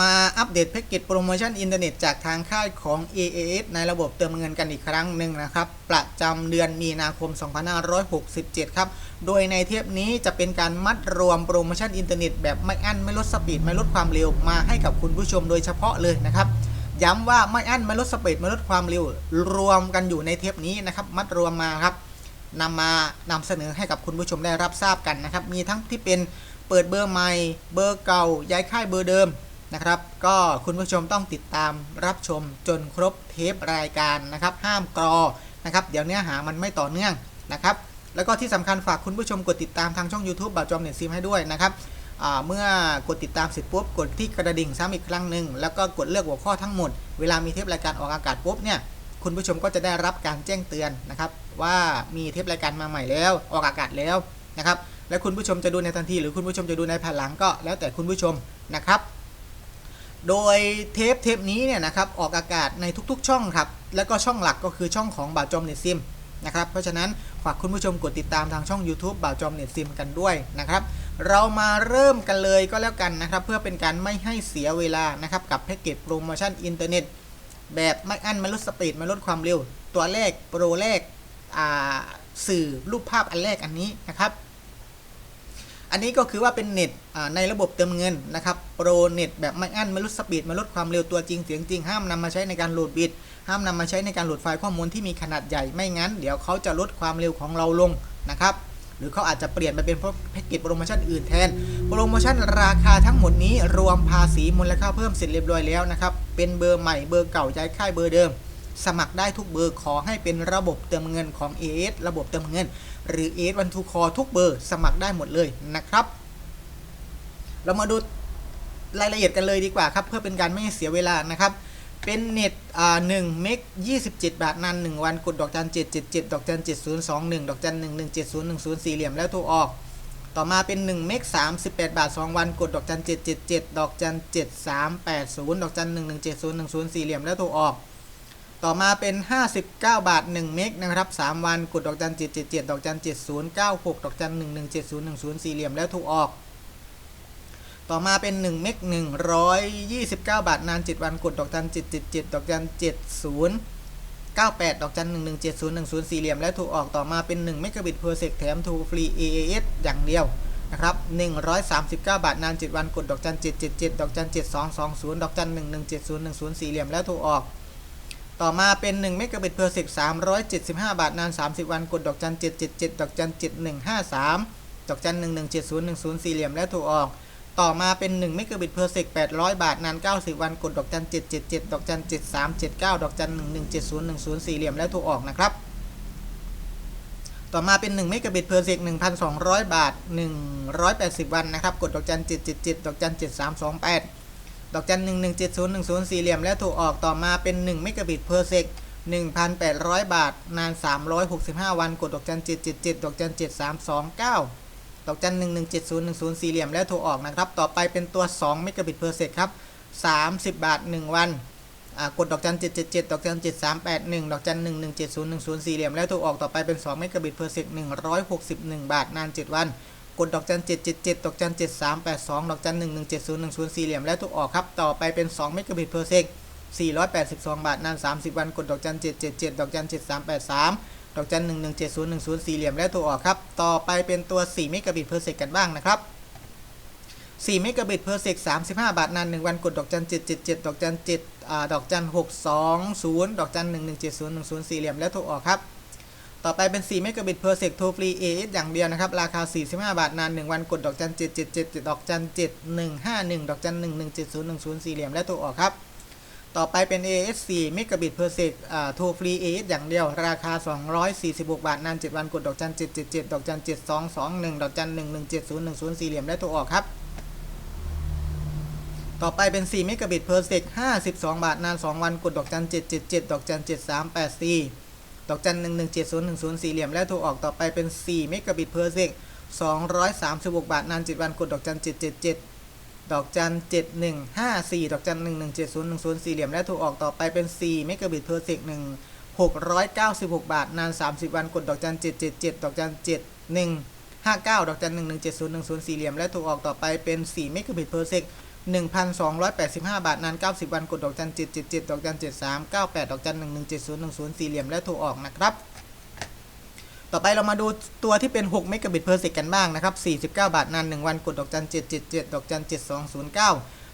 มาอัปเดตแพ็กเกจโปรโมชั่นอินเทอร์เน็ตจากทางค่ายของ AAS ในระบบเติมเงินกันอีกครั้งหนึ่งนะครับ ประจำเดือนมีนาคม 2567 ครับ โดยในเทปนี้จะเป็นการมัดรวมโปรโมชั่นอินเทอร์เน็ตแบบไม่อั้นไม่ลดสปีดไม่ลดความเร็วมาให้กับคุณผู้ชมโดยเฉพาะเลยนะครับ ย้ำว่าไม่อั้นไม่ลดสปีดไม่ลดความเร็ว รวมกันอยู่ในเทปนี้นะครับ มัดรวมมาครับนำมานำเสนอให้กับคุณผู้ชมได้รับทราบกันนะครับ มีทั้งที่เป็นเปิดเบอร์ใหม่ เบอร์เก่า ย้ายค่ายเบอร์เดิม นะครับ ก็คุณผู้ชมต้องติดตามรับชมจนครบเทปรายการนะครับ ห้ามกรอนะครับ เดี๋ยวเนื้อหามันไม่ต่อเนื่องนะครับ แล้วก็ที่สำคัญฝากคุณผู้ชมกดติดตามทางช่อง YouTube บ่าวจอมเน็ตซิมให้ด้วยนะครับเมื่อกดติดตามเสร็จปุ๊บกดที่กระดิ่งซ้ำอีกครั้งหนึ่งแล้วก็กดเลือกหัวข้อทั้งหมด เวลามีเทปรายการออกอากาศปุ๊บเนี่ยคุณผู้ชมก็จะได้รับการแจ้งเตือนนะครับ ว่ามีเทปรายการมาใหม่แล้ว ออกอากาศแล้วนะครับ และคุณผู้ชมจะดูในทันที หรือคุณผู้ชมจะดูในภายหลังก็แล้วแต่คุณผู้ชมนะครับ โดยเทปเทปนี้เนี่ยนะครับออกอากาศในทุกๆ ช่องครับ แล้วก็ช่องหลักก็คือช่องของบ่าวจอมเน็ตซิมนะครับ เพราะฉะนั้นฝากคุณผู้ชมกดติดตามทางช่อง YouTube บ่าวจอมเน็ตซิมกันด้วยนะครับ เรามาเริ่มกันเลยก็แล้วกันนะครับ เพื่อเป็นการไม่ให้เสียเวลานะครับกับแพ็กเกจโปรโมชั่นอินเทอร์เน็ตแบบไม่อั้นไม่ลดสปีดไม่ลดความเร็ว ตัวแรกโปรแรกสื่อรูปภาพอันแรกอันนี้นะครับ อันนี้ก็คือว่าเป็นเน็ตในระบบเติมเงินนะครับโปรเน็ตแบบไม่อั้นไม่ลดสปีดไม่ลดความเร็วตัวจริงเสียงจริงห้ามนำมาใช้ในการโหลดบิตห้ามนำมาใช้ในการโหลดไฟล์ข้อมูลที่มีขนาดใหญ่ไม่งั้น เดี๋ยวเขาจะลดความเร็วของเราลงนะครับหรือเขาอาจจะเปลี่ยนไปเป็นแพ็กเกจโปรโมชั่นอื่นแทน โปรโมชั่นราคาทั้งหมดนี้รวมภาษีมูลค่าเพิ่มเสร็จเรียบร้อยแล้วนะครับเป็นเบอร์ใหม่เบอร์เก่าย้ายค่ายเบอร์เดิม สมัครได้ทุกเบอร์ขอให้เป็นระบบเติมเงินของ AS ระบบเติมเงิน หรือ AS วันทูคอทุกเบอร์สมัครได้หมดเลยนะครับ เรามาดูรายละเอียดกันเลยดีกว่าครับ เพื่อเป็นการไม่เสียเวลานะครับ เป็นเน็ตอ่าหนึ่งเมกยี่สิบเจ็ดบาทนานหนึ่งวันกดดอกจันเจ็ดเจ็ดเจ็ดดอกจันเจ็ดศูนย์สองหนึ่งดอกจันหนึ่งหนึ่งเจ็ดศูนย์หนึ่งศูนย์สี่เหลี่ยมแล้วโทรออก ต่อมาเป็น1เมก38 บาท 2 วันกดดอกจัน777 ดอกจัน7380 ดอกจัน117010 สี่เหลี่ยมแล้วโทรออก ต่อมาเป็น 59 บาท 1 เมกนะครับ 3 วันกดดอกจัน777ดอกจัน7096ดอกจัน117010สี่เหลี่ยมแล้วโทรออก ต่อมาเป็น 1 เมก129บาทนาน7วันกดดอกจัน777ดอกจัน70 98ดอกจัน117010สี่เหลี่ยมและถูกออกต่อมาเป็น1เมกะบิตเพอร์เซกแถมทูฟรี AAS อย่างเดียวนะครับ139 บาท นาน7วันกดดอกจัน777ดอกจัน7220ดอกจัน117010สี่เหลี่ยมแล้วถูกออก ต่อมาเป็น1เมกะบิตเพอร์เซก375 บาทนาน 30 วันกดดอกจัน777 ดอกจัน7153 ดอกจัน117010สี่เหลี่ยมแล้วถูกออก ต่อมาเป็น1เมกะบิตเพอร์เซก800 บาทนาน 90 วันกดดอกจัน777 ดอกจัน7379 ดอกจัน117010สี่เหลี่ยมแล้วถูกออกนะครับ ต่อมาเป็น1เมกะบิตเพอร์เซก1,200 บาท 180 วันนะครับ กดดอกจัน777 ดอกจัน7328 ดอกจันหนึ่งหนึ่งเจ็ดศูนย์หนึ่งศูนย์สี่เหลี่ยมแล้วถูกออกต่อมาเป็นหนึ่งเมกะบิตเพอร์เซกหนึ่งพันแปดร้อยบาท นานสามร้อยหกสิบห้าวัน กดดอกจันเจ็ดเจ็ดเจ็ดดอกจันเจ็ดสามสองเก้าดอกจันหนึ่งหนึ่งเจ็ดศูนย์หนึ่งศูนย์สี่เหลี่ยมแล้วถูกออกนะครับ ต่อไปเป็นตัวสองเมกะบิตเพอร์เซกครับสามสิบบาทหนึ่งวันกดดอกจันเจ็ดเจ็ดเจ็ดดอกจันเจ็ดสามแปดหนึ่งดอกจันหนึ่งหนึ่งเจ็ดศูนย์หนึ่งศูนย์สี่เหลี่ยมแล้วถูกออกต่อไปเป็นสองเมกะบิตเพอร์เซกหนึ่งร้อยหกสิบหนึ่งบาท นานเจ็ดวัน กดดอกจัน777ดอกจัน7382ดอกจัน117010สี่เหลี่ยมแล้วโทรออกครับ ต่อไปเป็น2เมกะบิตเพอร์เซก482บาทนาน30วันกดดอกจัน777ดอกจัน7383ดอกจัน117010สี่เหลี่ยมและโทรออกครับ ต่อไปเป็นตัว4เมกะบิตเพอร์เซกกันบ้างนะครับ4เมกะบิตเพอร์เซก35บาทนาน1วันกดดอกจัน777ดอกจัน7อ่าดอกจัน620ดอกจัน117010สี่เหลี่ยมและโทรออกครับ ต่อไปเป็น4เมกะบิตเพอร์เซกโทรฟรี AS อย่างเดียวนะครับ ราคา 45 บาท นาน 1 วันกดดอกจัน 777ดอกจัน 7151 ดอกจัน 117010 สี่เหลี่ยมและโทรออกครับ ต่อไปเป็น AS4 เมกะบิตเพอร์เซกอ่าโทรฟรี AS อย่างเดียว ราคา 246 บาท นาน 7 วันกดดอกจัน 777 ดอกจัน 7221 ดอกจัน 117010 สี่เหลี่ยมและโทรออกครับต่อไปเป็น4เมกะบิตเพอร์เซก52 บาท นาน 2 วัน กดดอกจัน 777 ดอกจัน 7384 ดอกจันหนึ่งหนึ่งเจ็ดศูนย์หนึ่งศูนย์สี่เหลี่ยมแล้วถูกออกต่อไปเป็นสี่เมกะบิตเพอร์เซกสองร้อยสามสิบหกบาทนานเจ็ดวันกดดอกจันเจ็ดเจ็ดเจ็ดดอกจันเจ็ดหนึ่งห้าสี่ดอกจันหนึ่งหนึ่งเจ็ดศูนย์หนึ่งศูนย์สี่เหลี่ยมแล้วถูกออกต่อไปเป็นสี่เมกะบิตเพอร์เซกหนึ่งหกร้อยเก้าสิบหกบาทนานสามสิบวันกดดอกจันเจ็ดเจ็ดเจ็ดดอกจันเจ็ดหนึ่งห้าเก้าดอกจันหนึ่งหนึ่งเจ็ดศูนย์หนึ่งศูนย์สี่เหลี่ยมแล้วถูกออกต่อไปเป็นสี่เมกะบิตเพอร์เซก 1,285 บาทนาน 90 วันกดดอกจันเจิตจิตจ็ดดอกจันเจ็ดสามเก้าแปดดอกจันหนึ่งหนึ่งเจ็ดศูนย์หนึ่งศูนย์สี่เหลี่ยมและโทรออกนะครับ ต่อไปเรามาดูตัวที่เป็น6เมกะบิตเพอร์เซกกันบ้างนะครับ49 บาทนาน 1 วันกดดอกจันเจ็ดเจ็ดเจ็ดดอกจันเจ็ดสองศูนย์เก้า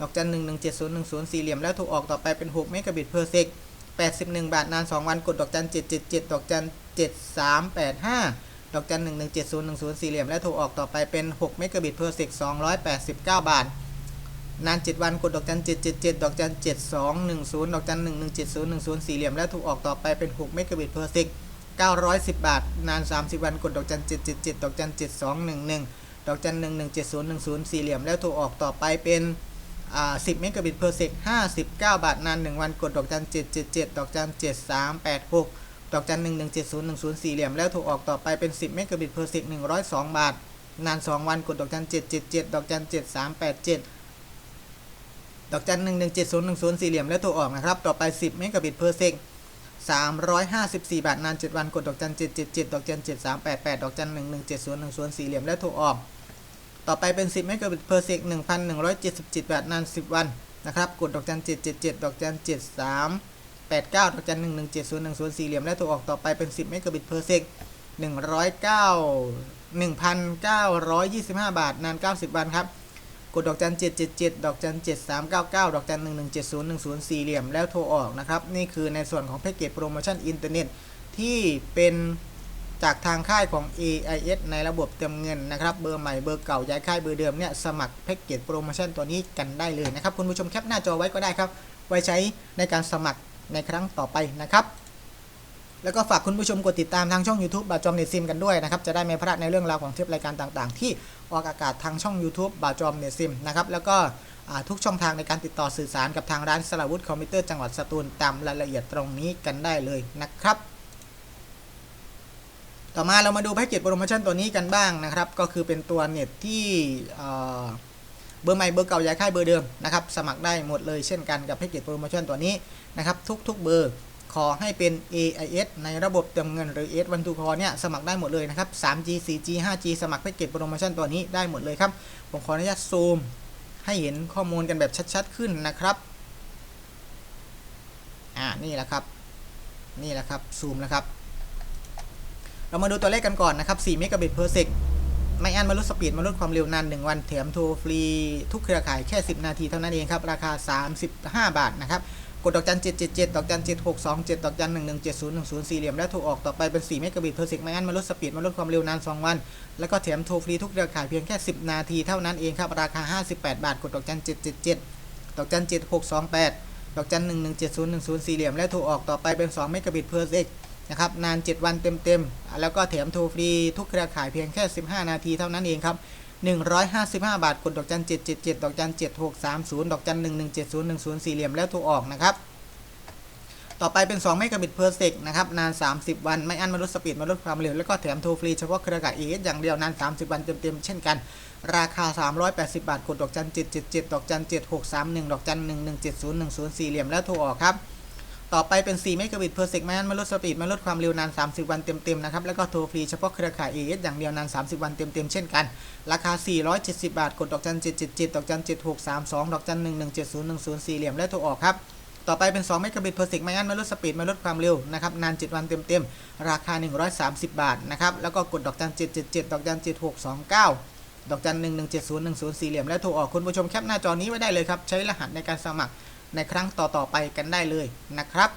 ดอกจันหนึ่งหนึ่งเจ็ดศูนย์หนึ่งศูนย์สี่เหลี่ยมและโทรออกต่อไปเป็น6เมกะบิตเพอร์เซก81 บาทนาน 2 วันกดดอกจันเจ็ดเจ็ดเจ็ดดอกจันเจ็ดสามแปดห้าดอกจันหนึ่งหนึ่งเจ็ดศูนย์หนึ่งศูนย์สี่เหลี่ยมและโทรออกต่อไปเป็น6เมกะบิตเพอร์เซก289 บาท นาน 7 วันกดดอกจัน777ดอกจัน7210ดอกจัน117010สี่เหลี่ยม และถูกออกต่อไปเป็น6เมกะบิตเพอร์เซก910บาท นาน 30 วันกดดอกจัน777ดอกจัน7211ดอกจัน117010สี่เหลี่ยม แล้วถูกออกต่อไปเป็นอ่า10เมกะบิตเพอร์เซก59บาท นาน1วันกดดอกจัน777ดอกจัน7386ดอกจัน117010สี่เหลี่ยมแล้วถูกออกต่อไปเป็น10เมกะบิตเพอร์เซก102บาทนาน2วันกดดอกจัน777ดอกจัน7387ด ดอกจันหนึ่งหนึ่งเจ็ดศูนย์หนึ่งศูนย์สี่เหลี่ยมและตัวออกนะครับ ต่อไปสิบเมกะบิตเพอร์เซกสามร้อยห้าสิบสี่บาทนานเจ็ดวันกดดอกจันเจ็ดเจ็ดเจ็ดดอกจันเจ็ดสามแปดแปดดอกจันหนึ่งหนึ่งเจ็ดศูนย์หนึ่งศูนย์สี่เหลี่ยมและตัวออก ต่อไปเป็นสิบเมกะบิตเพอร์เซกหนึ่งพันหนึ่งร้อยเจ็ดสิบเจ็ดบาทนานสิบวันนะครับ กดดอกจันเจ็ดเจ็ดเจ็ดดอกจันเจ็ดสามแปดเก้าดอกจันหนึ่งหนึ่งเจ็ดศูนย์หนึ่งศูนย์สี่เหลี่ยมและตัวออกต่อไปเป็นสิบเมกะบิตเพอร์เซกหนึ่งร้อยเก้าหนึ่งพันเก้าร้อยยี่สิบห้าบาทนานเก้าสิบวันครับ กดดอกจัน777ดอกจัน7399ดอกจัน117010สี่เหลี่ยมแล้วโทรออกนะครับ นี่คือในส่วนของแพ็กเกจโปรโมชั่นอินเทอร์เน็ตที่เป็นจากทางค่ายของ AIS ในระบบเติมเงินนะครับ เบอร์ใหม่เบอร์เก่าย้ายค่ายเบอร์เดิมเนี่ยสมัครแพ็กเกจโปรโมชั่นตัวนี้กันได้เลยนะครับ คุณผู้ชมแคปหน้าจอไว้ก็ได้ครับ ไว้ใช้ในการสมัครในครั้งต่อไปนะครับ แล้วก็ฝากคุณผู้ชมกดติดตามทางช่อง YouTube บาจอมเน็ตซิมกันด้วยนะครับ จะได้ไม่พลาดในเรื่องราวของเทปรายการต่างๆ ที่ ออกอากาศทางช่อง YouTube บาจอมเน็ตซิมนะครับแล้วก็ทุกช่องทางในการติดต่อสื่อสารกับทางร้านสลาวุธคอมพิวเตอร์จังหวัดสตูลตามรายละเอียดตรงนี้กันได้เลยนะครับ ต่อมาเรามาดูแพ็กเกจโปรโมชั่นตัวนี้กันบ้างนะครับ ก็คือเป็นตัวเน็ตที่เอ่อเบอร์ใหม่เบอร์เก่าย้ายค่ายเบอร์เดิมนะครับสมัครได้หมดเลยเช่นกันกับแพ็กเกจโปรโมชั่นตัวนี้นะครับทุกๆเบอร์ ขอให้เป็น AIS ในระบบเติมเงินหรือ S วันทูคอเนี่ยสมัครได้หมดเลยนะครับ 3G 4G 5G สมัครแพ็กเกจโปรโมชั่นตัวนี้ได้หมดเลยครับ ผมขออนุญาตซูม ให้เห็นข้อมูลกันแบบชัดๆ ขึ้นนะครับ อ่า นี่แหละครับ นี่แหละครับ ซูมนะครับ เรามาดูตัวเลขกันก่อนนะครับ 4 เมกะบิตเพอร์เซกไม่อันมาลดสปีดมาลดความเร็วนาน 1 วันแถมโทรฟรีทุกเครือข่ายแค่ 10 นาทีเท่านั้นเองครับ ราคา 35 บาทนะครับ กดดอกจัน777ดเจ็ดเจ็ดดอกจัน7627ดดอกจัน117010สี่เหลี่ยมแล้วโทรออกต่อไปเป็น4เมกะบิตเพอร์เซกไม่อันมาลดสปีดมาลดความเร็วนาน2วัน แล้วก็แถมโทรฟรีทุกเครือข่ายเพียงแค่10นาทีเท่านั้นเองครับราคา58บแปดบาทกดดอกจัน777ดเจ็ดเจ็ดดอกจัน7628ดดอกจัน117010สี่เหลี่ยมแล้วโทรออกต่อไปเป็น2เมกะบิตเพอร์เซกนะครับนาน 7 วันเต็มๆ แล้วก็แถมโทรฟรีทุกเครือข่ายเพียงแค่ 15 นาทีเท่านั้นเองครับ 155 บาท กดดอกจัน 777 ดอกจัน 7630 ดอกจัน 117010สี่เหลี่ยมแล้วโทรออกนะครับ ต่อไปเป็น 2 เมกะบิตเพอร์เซกนะครับ นาน 30 วัน ไม่อั้นมาลดสปีดมาลดความเร็ว แล้วก็แถมโทรฟรีเฉพาะเครือข่าย AS อย่างเดียวนาน 30 วันเต็มๆเช่นกัน ราคา 380 บาท กดดอกจัน 777 ดอกจัน 7631 ดอกจัน 117010สี่เหลี่ยมแล้วโทรออกครับ ต่อไปเป็น 4 เมกะบิตเพอร์เซกไม่อั้นมาลดสปีดมาลดความเร็วนาน 30 วันเต็มๆนะครับ แล้วก็โทรฟรีเฉพาะเครือข่าย AS อย่างเดียวนาน 30 วันเต็มๆ เช่นกัน ราคา 470 บาท กดดอกจัน 777 ดอกจัน 7632 ดอกจัน 117010 สี่เหลี่ยมและโทรออกครับ ต่อไปเป็น 2 เมกะบิตเพอร์เซกไม่อั้นมาลดสปีดมาลดความเร็วนะครับ นาน 7 วันเต็มๆ ราคา 130 บาทนะครับ แล้วก็กดดอกจัน 777 ดอกจัน 7629ดอกจัน117010สี่เหลี่ยมและโทรออกคุณผู้ชมแคปหน้าจอนี้ไว้ได้เลยครับ ใช้รหัสในการสมัคร ในครั้งต่อๆไปกันได้เลยนะครับ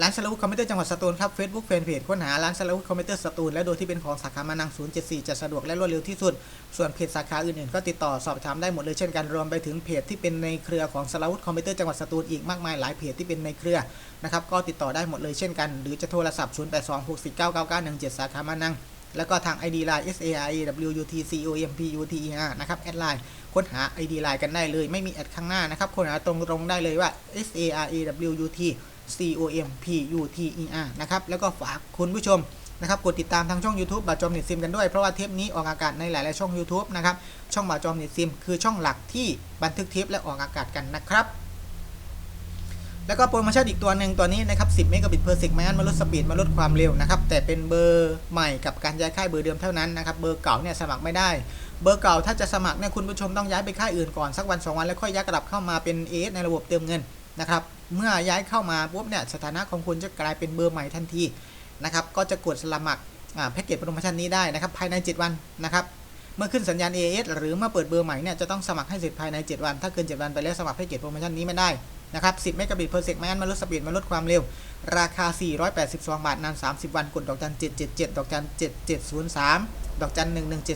ร้านสลาวุธคอมพิวเตอร์จังหวัดสตูลครับ Facebook Fanpage ค้นหาร้านสลาวุธคอมพิวเตอร์สตูลและโดยที่เป็นของสาขามานัง 074 จะสะดวกและรวดเร็วที่สุด ส่วนเพจสาขาอื่นๆ ก็ติดต่อสอบถามได้หมดเลยเช่นกันรวมไปถึงเพจที่เป็นในเครือของสลาวุธคอมพิวเตอร์จังหวัดสตูลอีกมากมายหลายเพจที่เป็นในเครือนะครับก็ติดต่อได้หมดเลยเช่นกัน หรือจะโทรศัพท์ 0826499917 สาขามานัง แล้วก็ทาง ID Line S A R A W U T C O M P U T E R นะครับแอดไลน์ค้นหา ID Line กันได้เลย ไม่มีแอดข้างหน้านะครับค้นหาตรงๆได้เลยว่า S A R A W U T C O M P U T E R นะครับแล้วก็ฝากคุณผู้ชมนะครับกดติดตามทางช่อง YouTube บาจอมเน็ตซิมกันด้วย เพราะว่าเทปนี้ออกอากาศในหลายๆช่อง YouTube นะครับช่องบาจอมเน็ตซิมคือช่องหลักที่บันทึกเทปและออกอากาศกันนะครับ แล้วก็โปรโมชั่นอีกตัวหนึ่งตัวนี้นะครับ 10 เมกะบิตเพอร์เซกไม่งั้นมาลดสปีดมาลดความเร็วนะครับ แต่เป็นเบอร์ใหม่กับการย้ายค่ายเบอร์เดิมเท่านั้นนะครับ เบอร์เก่าเนี่ยสมัครไม่ได้ เบอร์เก่าถ้าจะสมัครเนี่ยคุณผู้ชมต้องย้ายไปค่ายอื่นก่อนสักวันสองวันแล้วค่อยย้ายกลับเข้ามาเป็นเอสในระบบเติมเงินนะครับ เมื่อย้ายเข้ามาปุ๊บเนี่ยสถานะของคุณจะกลายเป็นเบอร์ใหม่ทันทีนะครับ ก็จะกดสมัครอ่าแพ็กเกจโปรโมชั่นนี้ได้นะครับภายใน 7 วันนะครับเมื่อขึ้นสัญญาณ AS หรือเมื่อเปิดเบอร์ใหม่เนี่ยจะต้องสมัครให้เสร็จภายใน 7 วัน ถ้าเกิน 7 วันไปแล้วสมัครแพ็กเกจโปรโมชั่นนี้ไม่ได้ นะครับ10เมกะบิตเพอร์เซกไม่งั้นมันลดสปีดมันลดความเร็ว ราคา 482 บาทนาน 30 วันกดดอกจัน 777 ดอกจัน 7703 ดอกจัน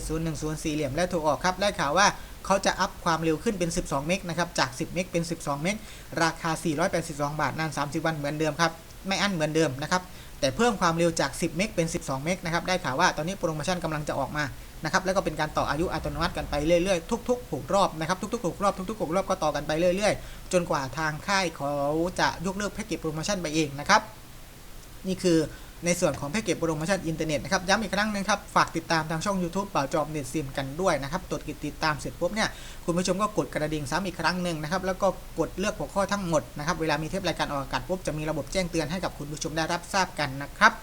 1170104สี่เหลี่ยมและถูกออกครับ ได้ข่าวว่าเขาจะอัพความเร็วขึ้นเป็น 12 เมกนะครับ จาก 10 เมกเป็น 12 เมกราคา 482 บาทนาน 30 วันเหมือนเดิมครับ ไม่อั้นเหมือนเดิมนะครับ แต่เพิ่มความเร็วจาก 10 เมกเป็น 12 เมกนะครับ ได้ข่าวว่าตอนนี้โปรโมชั่นกำลังจะออกมานะครับ แล้วก็เป็นการต่ออายุอัตโนมัติกันไปเรื่อยๆ ทุกๆ 6 รอบนะครับ ทุกๆ 6 รอบ ทุกๆ 6 รอบก็ต่อกันไปเรื่อยๆ จนกว่าทางค่ายเขาจะยกเลิกแพ็กเกจโปรโมชั่นไปเองนะครับ นี่คือ ในส่วนของแพ็กเกจโปรโมชั่นอินเทอร์เน็ตนะครับย้ำอีกครั้งหนึงครับฝากติดตามทางช่อง YouTube เป่าจอมเน็ตซิมกันด้วยนะครับกดติดตามเสร็จปุ๊บเนี่ยคุณผู้ชมก็กดกระดิ่งซ้ำอีกครั้งหนึ่งนะครับแล้วก็กดเลือกหัวข้อทั้งหมดนะครับเวลามีเทปรายการออกอากาศปุ๊บจะมีระบบแจ้งเตือนให้กับคุณผู้ชมได้รับทราบกันนะครับ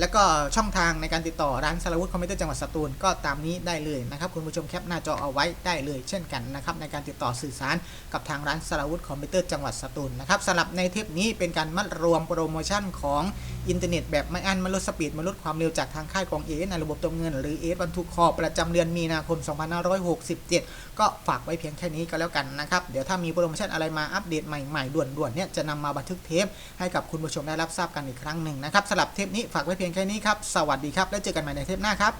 แล้วก็ช่องทางในการติดต่อร้านสารวุฒิคอมพิวเตอร์จังหวัดสตูลก็ตามนี้ได้เลยนะครับคุณผู้ชมแคปหน้าจอเอาไว้ได้เลยเช่นกันนะครับในการติดต่อสื่อสารกับทางร้านสารวุฒิคอมพิวเตอร์จังหวัดสตูลนะครับสำหรับในเทปนี้เป็นการมัดรวมโปรโมชั่นของอินเทอร์เน็ตแบบไม่อั้นมาลดสปีดมาลดความเร็วจากทางค่ายของเอในระบบติมเงิน หรือเอสบรรทุกคอประจำเดือนมีนาคม 2567 ก็ฝากไว้เพียงแค่นี้ก็แล้วกันนะครับเดี๋ยวถ้ามีโปรโมชั่นอะไรมาอัปเดตใหม่ๆด่วนๆเนี่ยจะนำมาบันทึกเทปให้กับคุณผู้ชมได้รับทราบกันอีกครั้งหนึ่งนะครับสำหรับเทปนี้ฝากไว้เพียงแค่นี้ครับ สวัสดีครับ แล้วเจอกันใหม่ในเทปหน้าครับ